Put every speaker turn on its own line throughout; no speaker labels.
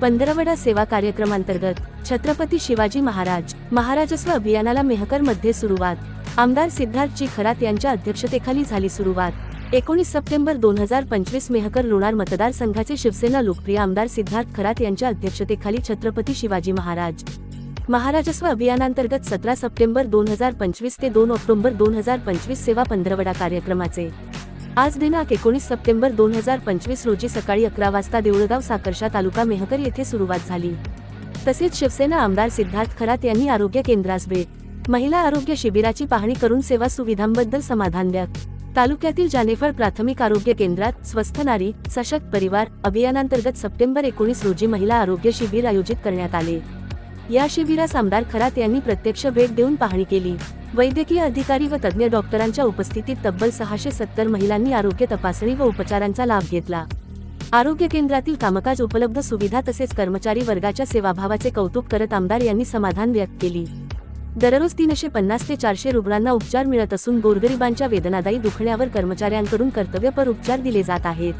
पंधरवडा सेवा कार्यक्रमांतर्गत छत्रपती शिवाजी महाराज महाराजस्व अभियानाला मेहकरमध्ये सुरुवात. आमदार सिद्धार्थ खरात यांच्या अध्यक्षतेखाली झाली सुरुवात. एकोणीस सप्टेंबर दोन हजार पंचवीस मेहकर लोणार मतदारसंघाचे शिवसेना लोकप्रिय आमदार सिद्धार्थ खरात यांच्या अध्यक्षतेखाली छत्रपती शिवाजी महाराज. महाराजस्व अभियानांतर्गत सतरा सप्टेंबर दोन हजार पंचवीस ते दोन ऑक्टोबर दोन हजार पंचवीस सेवा पंधरवडा कार्यक्रमाचे. आज दिनांक एकोणीस सप्टेंबर दोन हजार पंचवीस रोजी सकाळी अकरा वाजता देऊळगाव साकर्षा तालुका मेहकर येथे सुरुवात झाली. तसेच शिवसेना आमदार सिद्धार्थ खरात यांनी आरोग्य केंद्रास भेट. महिला आरोग्य शिबिराची पाहणी करून सेवा सुविधांबद्दल समाधान व्यक्त. तालुक्यातील जानेफळ प्राथमिक आरोग्य केंद्रात स्वस्थ नारी सशक्त परिवार अभियानांतर्गत सप्टेंबर एकोणीस रोजी महिला आरोग्य शिबिर आयोजित करण्यात आले. या शिबिरास आमदार खरात यांनी प्रत्यक्ष भेट देऊन पाहणी केली. वैद्यकीय अधिकारी व तज्ज्ञ डॉक्टरांच्या उपस्थितीत तब्बल सहाशे सत्तर महिलांनी आरोग्य तपासणी व उपचारांचा लाभ घेतला. आरोग्य केंद्रातील कामकाज उपलब्ध सुविधा तसेच कर्मचारी वर्गाच्या सेवाभावाचे कौतुक करत आमदार यांनी समाधान व्यक्त केली. दररोज तीनशे पन्नास ते चारशे रुग्णांना उपचार मिळत असून गोरगरिबांच्या वेदनादायी दुखण्यावर कर्मचाऱ्यांकडून कर्तव्यपर उपचार दिले जात आहेत.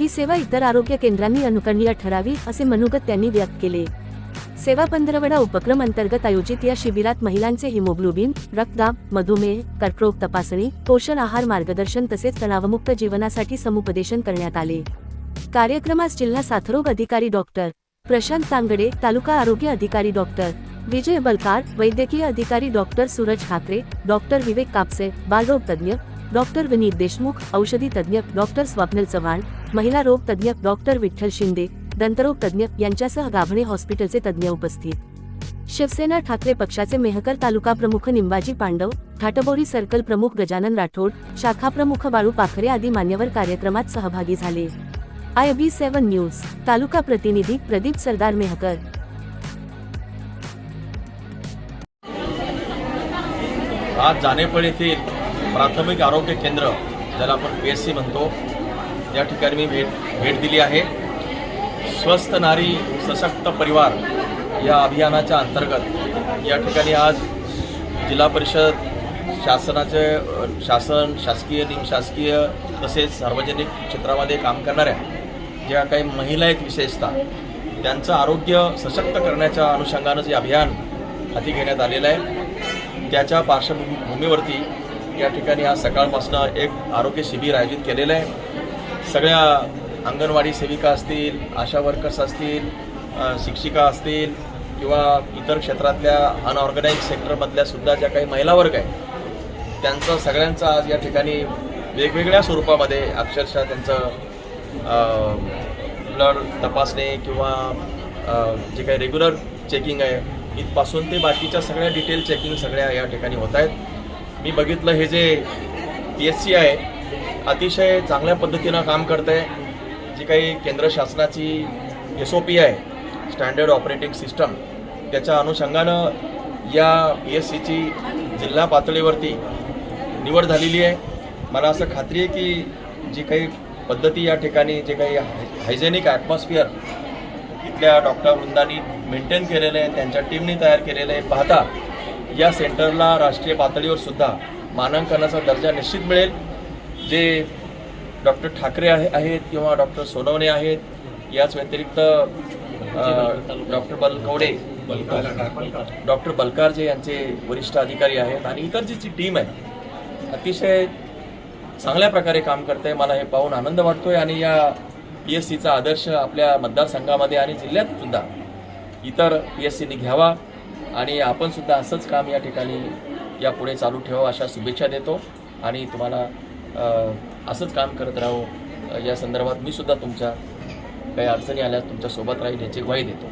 ही सेवा इतर आरोग्य केंद्रांनी अनुकरणीय ठरावी असे मनोगत त्यांनी व्यक्त केले. सेवा पंधरवडा उपक्रम अंतर्गत आयोजित या शिबिरात महिलांचे हिमोग्लोबिन रक्तदाब मधुमेह कर्करोग तपासणी पोषण आहार मार्गदर्शन तसेच तणावमुक्त जीवनासाठी समुपदेशन करण्यात आले. कार्यक्रमास जिल्हा साथरोग अधिकारी डॉक्टर प्रशांत तांगडे तालुका आरोग्य अधिकारी डॉक्टर विजय बलकार वैद्यकीय अधिकारी डॉक्टर सूरज ठाकरे डॉक्टर विवेक कापसे बालरोग तज्ज्ञ डॉक्टर विनीत देशमुख औषधी तज्ज्ञ डॉक्टर स्वप्नल चव्हाण महिला रोग तज्ज्ञ डॉक्टर विठ्ठल शिंदे दंतरोग तज्ज्ञ यांच्यासह गाभणे हॉस्पिटलचे तज्ज्ञ उपस्थित. शिवसेना ठाकरे पक्षाचे मेहकर तालुका प्रमुख निंबाजी पांडव ठाटबोरी सर्कल प्रमुख गजानन राठोड शाखा प्रमुख बाळू पाखरे आदी मान्यवर कार्यक्रमात सहभागी झाले. आय बी सेव्हन न्यूज तालुका प्रतिनिधी प्रदीप सरदार मेहकर.
आज जानेपळ येथील प्राथमिक आरोग्य केंद्र ज्याला आपण पी एस सी म्हणतो या ठिकाणी मी भेट भेट दिली आहे. स्वस्थ नारी सशक्त परिवार या अभियानाच्या अंतर्गत या ठिकाणी आज जिल्हा परिषद शासनाचे शासन शासकीय निमशासकीय तसेच सार्वजनिक क्षेत्रामध्ये काम करणाऱ्या ज्या काही महिला आहेत विशेषतः त्यांचं आरोग्य सशक्त करण्याच्या अनुषंगानं जे अभियान हाती घेण्यात आलेलं आहे त्याच्या पार्श्वभूमीवरती या ठिकाणी आज सकाळपासून एक आरोग्य शिबिर आयोजित केलेलं आहे. सगळ्या अंगणवाडी सेविका असतील आशा वर्कर्स असतील शिक्षिका असतील किंवा इतर क्षेत्रातल्या अनऑर्गनाईज सेक्टरमधल्या सुद्धा ज्या काही महिला वर्ग आहे त्यांचं सगळ्यांचं आज या ठिकाणी वेगवेगळ्या स्वरूपामध्ये अक्षरशः त्यांचं ब्लड तपासणे किंवा जे काही रेग्युलर चेकिंग आहे इथपासून ते बाकीच्या सगळ्या डिटेल चेकिंग सगळ्या या ठिकाणी होत आहेत. मी बघितलं हे जे पी एस सी आहे अतिशय चांगल्या पद्धतीनं काम करतं आहे जी काही केंद्र शासनाची एस ओ पी आहे स्टँडर्ड ऑपरेटिंग सिस्टम त्याच्या अनुषंगानं या पी एस सीची जिल्हा पातळीवरती निवड झालेली आहे. मला असं खात्री आहे की जी काही पद्धती या ठिकाणी जे काही हायजेनिक ॲटमॉस्फिअर इथल्या डॉक्टर वृंदांनी मेंटेन केलेलं आहे त्यांच्या टीमने तयार केलेलं आहे. पाहता या सेंटरला राष्ट्रीय पातळीवर सुद्धा मानांकनाचा दर्जा निश्चित मिळेल. जे डॉक्टर ठाकरे आहे आहेत किंवा डॉक्टर सोनवणे आहेत याच व्यतिरिक्त डॉक्टर बलकवडे डॉक्टर बलकार जे यांचे वरिष्ठ अधिकारी आहेत आणि इतर जी जी टीम आहे अतिशय चांगल्या प्रकारे काम करते मला हे पाहून आनंद वाटतोय आणि या पी एस सीचा आदर्श आपल्या मतदारसंघामध्ये आणि जिल्ह्यात सुद्धा इतर पी एस सीने घ्यावा आणि आपण सुद्धा असंच काम या ठिकाणी यापुढे चालू ठेवावं अशा शुभेच्छा देतो. आणि तुम्हाला असंच काम करत राहू. या संदर्भात मी सुद्धा तुमच्या काही अडचणी आल्या तुमच्यासोबत राहील याची ग्वाही देतो.